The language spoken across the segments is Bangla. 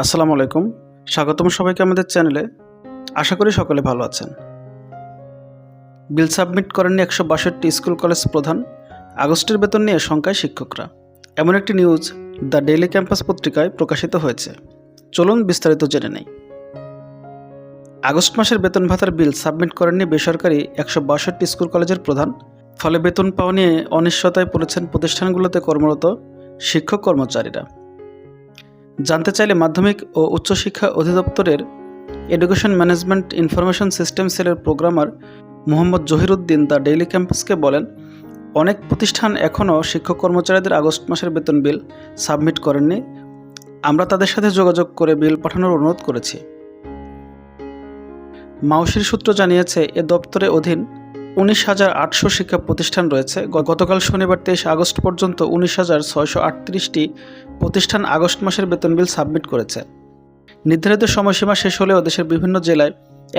আসসালামু আলাইকুম। স্বাগতম সবাইকে আমাদের চ্যানেলে। আশা করি সকলে ভালো আছেন। বিল সাবমিট করেননি একশো বাষট্টি স্কুল কলেজ প্রধান। আগস্টের বেতন নিয়ে শঙ্কায় শিক্ষকরা। এমন একটি নিউজ দ্য ডেইলি ক্যাম্পাস পত্রিকায় প্রকাশিত হয়েছে। চলুন বিস্তারিত জেনে নেই। আগস্ট মাসের বেতন ভাতার বিল সাবমিট করেননি বেসরকারি একশো বাষট্টি স্কুল কলেজের প্রধান। ফলে বেতন পাওয়া নিয়ে অনিশ্চয়তায় পড়েছেন প্রতিষ্ঠানগুলোতে কর্মরত শিক্ষক কর্মচারীরা। জানতে চাইলে মাধ্যমিক ও উচ্চশিক্ষা অধিদপ্তরের এডুকেশন ম্যানেজমেন্ট ইনফরমেশন সিস্টেম সেলের programmer Mohammad Zahiruddin the daily ক্যাম্পাসকে বলেন, অনেক প্রতিষ্ঠান এখনও শিক্ষক কর্মচারীদের আগস্ট মাসের বেতন বিল সাবমিট করেননি। আমরা তাদের সাথে যোগাযোগ করে বিল পাঠানোর অনুরোধ করেছি। মাউসির সূত্র জানিয়েছে, এ দপ্তরে অধীন উনিশ হাজার আটশো শিক্ষা প্রতিষ্ঠান রয়েছে। গতকাল শনিবার তেইশ আগস্ট পর্যন্ত উনিশ হাজার ছয়শো আটত্রিশটি প্রতিষ্ঠান আগস্ট মাসের বেতন বিল সাবমিট করেছে। নির্ধারিত সময়সীমা শেষ হলেও দেশের বিভিন্ন জেলায়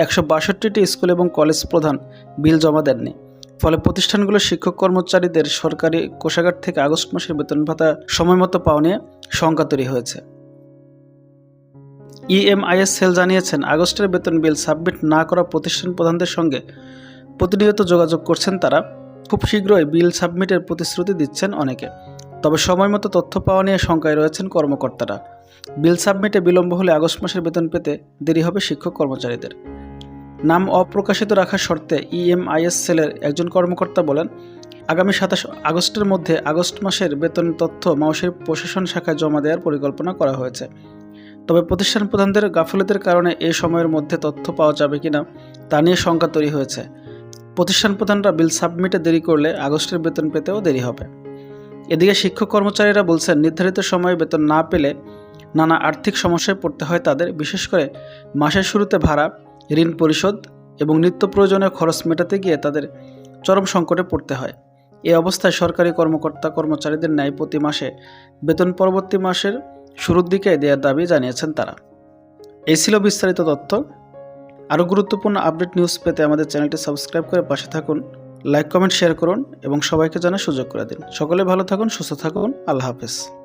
একশো বাষট্টিটি স্কুল এবং কলেজ প্রধান বিল জমা দেননি। ফলে প্রতিষ্ঠানগুলোর শিক্ষক কর্মচারীদের সরকারি কোষাগার থেকে আগস্ট মাসের বেতন ভাতা সময়মতো পাওয়া নিয়ে শঙ্কা তৈরি হয়েছে। ইএমআইএস সেল জানিয়েছেন, আগস্টের বেতন বিল সাবমিট না করা প্রতিষ্ঠান প্রধানদের সঙ্গে প্রতিনিয়ত যোগাযোগ করছেন তারা। খুব শীঘ্রই বিল সাবমিটের প্রতিশ্রুতি দিচ্ছেন অনেকে। তবে সময়মতো তথ্য পাওয়া নিয়ে শঙ্কায় রয়েছেন কর্মকর্তারা। বিল সাবমিটে বিলম্ব হলে আগস্ট মাসের বেতন পেতে দেরি হবে শিক্ষক কর্মচারীদের। নাম অপ্রকাশিত রাখার শর্তে ইএমআইএস সেলের একজন কর্মকর্তা বলেন, আগামী সাতাশ আগস্টের মধ্যে আগস্ট মাসের বেতন তথ্য মাউসের প্রশাসন শাখায় জমা দেওয়ার পরিকল্পনা করা হয়েছে। তবে প্রতিষ্ঠান প্রধানদের গাফলতের কারণে এই সময়ের মধ্যে তথ্য পাওয়া যাবে কিনা তা নিয়ে শঙ্কা তৈরি হয়েছে। প্রতিষ্ঠান প্রধানরা বিল সাবমিটে দেরি করলে আগস্টের বেতন পেতেও দেরি হবে। এদিকে শিক্ষক কর্মচারীরা বলছেন, নির্ধারিত সময়ে বেতন না পেলে নানা আর্থিক সমস্যায় পড়তে হয় তাদের। বিশেষ করে মাসের শুরুতে ভাড়া, ঋণ পরিশোধ এবং নিত্য প্রয়োজনীয় খরচ মেটাতে গিয়ে তাদের চরম সংকটে পড়তে হয়। এই অবস্থায় সরকারি কর্মকর্তা কর্মচারীদের ন্যায় প্রতি মাসে বেতন পরবর্তী মাসের শুরুর দিকে দেওয়ার দাবি জানিয়েছেন তারা। এই ছিল বিস্তারিত তথ্য। আরও গুরুত্বপূর্ণ আপডেট নিউজ পেতে আমাদের চ্যানেলটি সাবস্ক্রাইব করে পাশে থাকুন। লাইক কমেন্ট শেয়ার করুন এবং সবাইকে জানার সুযোগ করে দিন। সকলে ভালো থাকুন, সুস্থ থাকুন। আল্লাহ হাফেজ।